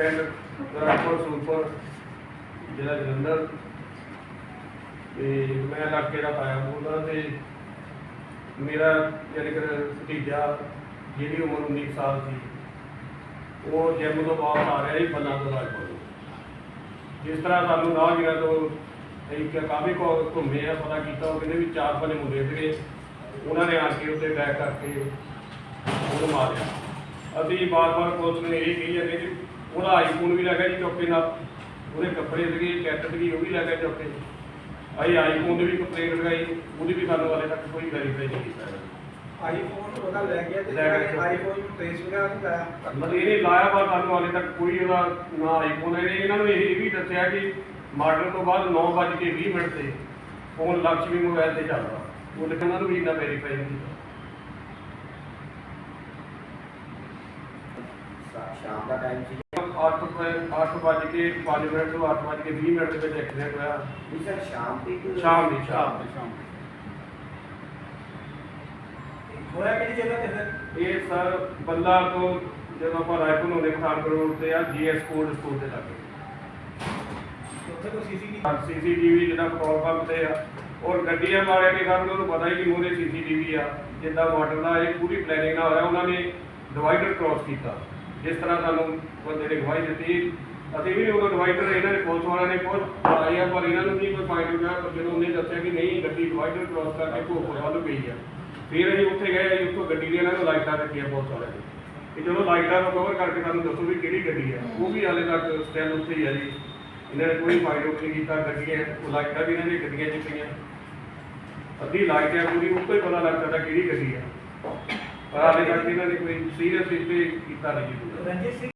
ਪਿੰਡ ਗਰਾਪੁਰ ਸੂਪਰ ਜ਼ਿਲ੍ਹਾ ਜਲੰਧਰ। ਤੇ ਮੈਂ ਇਲਾਕੇ ਦਾ ਪਾਇਆ ਬੋਲਦਾ ਤੇ ਮੇਰਾ ਯਾਨੀ ਕਿ ਭਤੀਜਾ ਜਿਹਦੀ ਉਮਰ 19 ਸਾਲ ਸੀ, ਉਹ ਜਿਮ ਤੋਂ ਵਾਪਸ ਆ ਰਿਹਾ ਸੀ ਬੱਲਾ ਤੋਂ। ਰਾਜਪੁਰ ਜਿਸ ਤਰ੍ਹਾਂ ਸਾਨੂੰ ਰਾਹਗੀਰਾਂ ਤੋਂ ਇੱਕ ਕਾਫੀ ਕੋ ਘੁੰਮੇ ਆ, ਪਤਾ ਕੀਤਾ ਉਹ ਕਹਿੰਦੇ ਵੀ ਚਾਰ ਪੰਜ ਮੁੰਡੇ ਸੀਗੇ, ਉਹਨਾਂ ਨੇ ਆ ਕੇ ਉੱਤੇ ਬੈਕ ਕਰਕੇ ਉਹਨੂੰ ਮਾਰਿਆ। ਅਸੀਂ ਬਾਰ-ਬਾਰ ਪੁਲਿਸ ਨੂੰ ਇਹ ਕਹੀ ਜਾਂਦੇ ਕਿ ਉਹਦਾ ਆਈਫੋਨ ਵੀ ਲੱਗਾ ਜੀ ਚੌਕੇ ਨਾਲ। ਉਹਦੇ ਕੱਪੜੇ ਸੀਗੇ ਕੈਟ ਸੀਗੀ ਉਹ ਵੀ ਲੱਗਾ ਚੌਕੇ। ਅਸੀਂ ਆਈਫੋਨ ਦੀ ਵੀ ਕੰਪਲੇਂਟ ਲਗਾਈ ਉਹਦੀ ਵੀ ਸਾਨੂੰ ਹਾਲੇ ਤੱਕ ਕੋਈ ਵੈਰੀਫਾਈ ਨਹੀਂ ਕੀਤਾ। ਆਈਫੋਨ ਉਹਦਾ ਲੈ ਗਿਆ ਤੇ ਲੈ ਗਿਆ। ਆਈਫੋਨ ਨੂੰ ਟ੍ਰੇਸ ਵਗੈਰਾ ਨਹੀਂ ਲਾਇਆ? ਮਤਲਬ ਇਹ ਨਹੀਂ ਲਾਇਆ ਪਰ ਸਾਨੂੰ ਹਾਲੇ ਤੱਕ ਕੋਈ ਉਹਦਾ ਨਾ ਆਈਫੋਨ ਇਹਨਾਂ ਨੂੰ ਇਹ ਵੀ ਦੱਸਿਆ ਕਿ ਮਾਡਲ ਤੋਂ ਬਾਅਦ 9:20 ਮਿੰਟ ਤੇ ਫੋਨ ਲక్ష్ਮੀ ਮੋਬਾਈਲ ਤੇ ਚੱਲਦਾ। ਉਹ ਲਿਖਣ ਨੂੰ ਵੀ ਇੰਨਾ ਵੈਰੀਫਾਈ ਨਹੀਂ ਕੀਤਾ। ਸ਼ਾਮ ਦਾ ਟਾਈਮ ਸੀ 8 ਅੱਠ ਵੱਜ ਕੇ 5 ਮਿੰਟ ਤੋਂ 8 ਵੱਜ ਕੇ 20 ਮਿੰਟ ਦੇ ਵਿੱਚ ਐਕਸੀਡੈਂਟ ਹੋਇਆ ਵੀ ਸਰ ਸ਼ਾਮ ਦੀ ਕੋਈ- ਸ਼ਾਮ ਦੀ ਸ਼ਾਮ ਦੀ ਹੋਇਆ ਕਿਹੜੀ ਜਗ੍ਹਾ ਤੇ ਫਿਰ ਇਹ ਸਰ ਬੱਲਾ ਤੋਂ ਜਦੋਂ ਆਪਾਂ ਰਾਏਪੁਰ ਨੂੰ ਦੇ ਪਠਾਨਕੋਟ ਰੋਡ ਤੇ ਆ ਜੀਐਸ ਕੋਡ ਸਕੂਲ ਦੇ ਲਾਗੇ ਉੱਥੇ ਕੋਈ ਸੀਸੀਟੀਵੀ ਸੀਸੀਟੀਵੀ ਜਿਹੜਾ ਪੈਟਰੋਲ ਪੰਪ ਤੇ ਆ ਔਰ ਗੱਡੀਆਂ ਵਾਲਿਆਂ ਨੇ ਸਾਨੂੰ ਉਹਨੂੰ ਪਤਾ ਹੀ ਕਿ ਮੂਹਰੇ ਸੀਸੀਟੀਵੀ ਆ ਜਿੱਦਾਂ ਮਾਡਲ ਦਾ ਇਹ ਪੂਰੀ ਪਲੈਨਿੰਗ ਨਾਲ ਹੋਇਆ ਉਹਨਾਂ ਨੇ ਡਿਵਾਈਡਰ ਕ੍ਰਾਸ ਕੀਤਾ ਜਿਸ ਤਰ੍ਹਾਂ ਸਾਨੂੰ ਬੰਦੇ ਨੇ ਗਵਾਹੀ ਦਿੱਤੀ, ਅਸੀਂ ਵੀ ਉਦੋਂ ਡਿਵਾਈਡਰ ਇਹਨਾਂ ਨੇ ਪੁਲਿਸ ਵਾਲਿਆਂ ਨੇ ਬਹੁਤ ਆਇਆ ਪਰ ਇਹਨਾਂ ਨੂੰ ਨਹੀਂ ਕੋਈ ਫਾਇਦਾ ਹੋਇਆ ਪਰ ਜਦੋਂ ਉਹਨੇ ਦੱਸਿਆ ਕਿ ਨਹੀਂ, ਗੱਡੀ ਡਿਵਾਈਡਰ ਕ੍ਰਾਸ ਕਰਕੇ ਭੋਪਰ ਵੱਲ ਗਈ ਆ। ਫਿਰ ਅਸੀਂ ਉੱਥੇ ਗਏ, ਅਸੀਂ ਉੱਥੋਂ ਗੱਡੀ ਦੀਆਂ ਇਹਨਾਂ ਨੂੰ ਲਾਈਟਾਂ ਰੱਖੀਆਂ ਪੁਲਿਸ ਵਾਲਿਆਂ ਨੇ ਕਿ ਜਦੋਂ ਲਾਈਟਾਂ ਨੂੰ ਕਵਰ ਕਰਕੇ ਸਾਨੂੰ ਦੱਸੋ ਵੀ ਕਿਹੜੀ ਗੱਡੀ ਆ। ਉਹ ਵੀ ਹਾਲੇ ਤੱਕ ਸਟੈਂਡ ਉੱਥੇ ਹੀ ਆ ਜੀ। ਇਹਨਾਂ ਨੇ ਕੋਈ ਫਾਇਦਾ ਨਹੀਂ ਕੀਤਾ, ਗੱਡੀਆਂ, ਉਹ ਲਾਈਟਾਂ ਵੀ ਇਹਨਾਂ ਨੇ ਗੱਡੀਆਂ 'ਚ ਪਈਆਂ। ਅੱਧੀ ਲਾਈਟ ਆ ਪੂਰੀ, ਉੱਤੋਂ ਹੀ ਪਤਾ ਲੱਗ ਜਾਂਦਾ ਕਿਹੜੀ ਗੱਡੀ ਆ। ਪਰ ਹਾਲੇ ਤੱਕ ਇਹਨਾਂ ਨੇ ਕੋਈ ਸੀਰੀਅਸ ਇਸ ਕੀਤਾ ਨਹੀਂ ਜੀ। ਰਣਜੀਤ ਸਿੰਘ